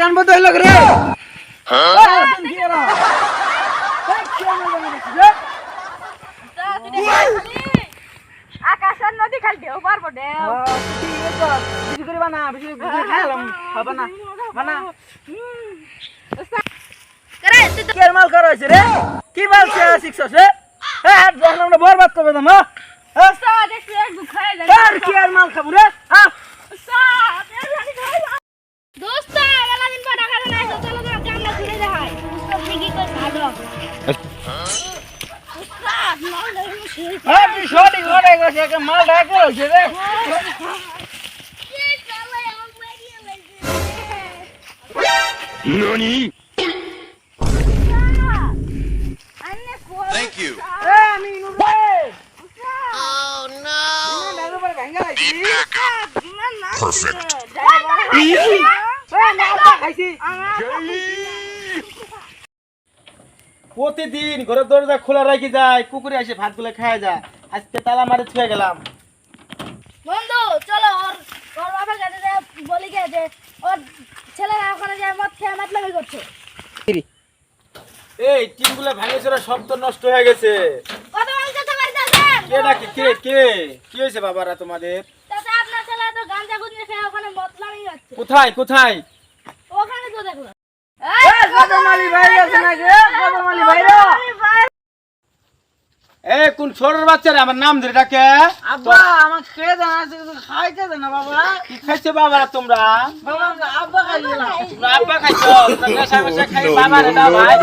গান বন্ধ হইল রে? আকাশের নদী খালি ঢেউ পারব ঢেউ বেশি করে বানা, বেশি করে খাইলাম, হবে না, বানা। করে মাল করা হয়েছে রে? কি মাল খেয়ে রে? হ্যাঁ, বরবাদ করবে? হ্যাঁ? কি আর মাল খাব রে? রে। Thank you. ডালের উপরে ভেঙ্গা লাইছি। Perfect. প্রতিদিন ঘরের দরজা খোলা রাখি যায় কুকুরে এসে ভাতগুলো খায় যায়। আজকে তালা মারে ছুঁয়ে গেলাম। বন্ধু চলো ওর ওর বাবার কাছে যে বলি গে যে ওর ছেলেরা ওখানে যায় মদ খেয়ে মাতলামি করছে। এই টিনগুলো ভেঙে চোরা সব তো নষ্ট হয়ে গেছে। কত কে নাকি কে কে? কি হয়েছে বাবারা তোমাদের? তাতে আপনার ছেলে তো খেয়ে ওখানে মতলামি করছে। কোথায় কোথায়? ওখানে তো নাকি এ কোন ছোটর বাচ্চা রে আমার নাম ধরে ডাকে আব্বা আমার খেয়ে দেন আছে কিছু খাইতে দেন না বাবা কি খাইছে বাবারা তোমরা বাবা আব্বা খাইছে তোমরা আব্বা খাইছো তোমরা নেশা খাই বাবা দাও ভাই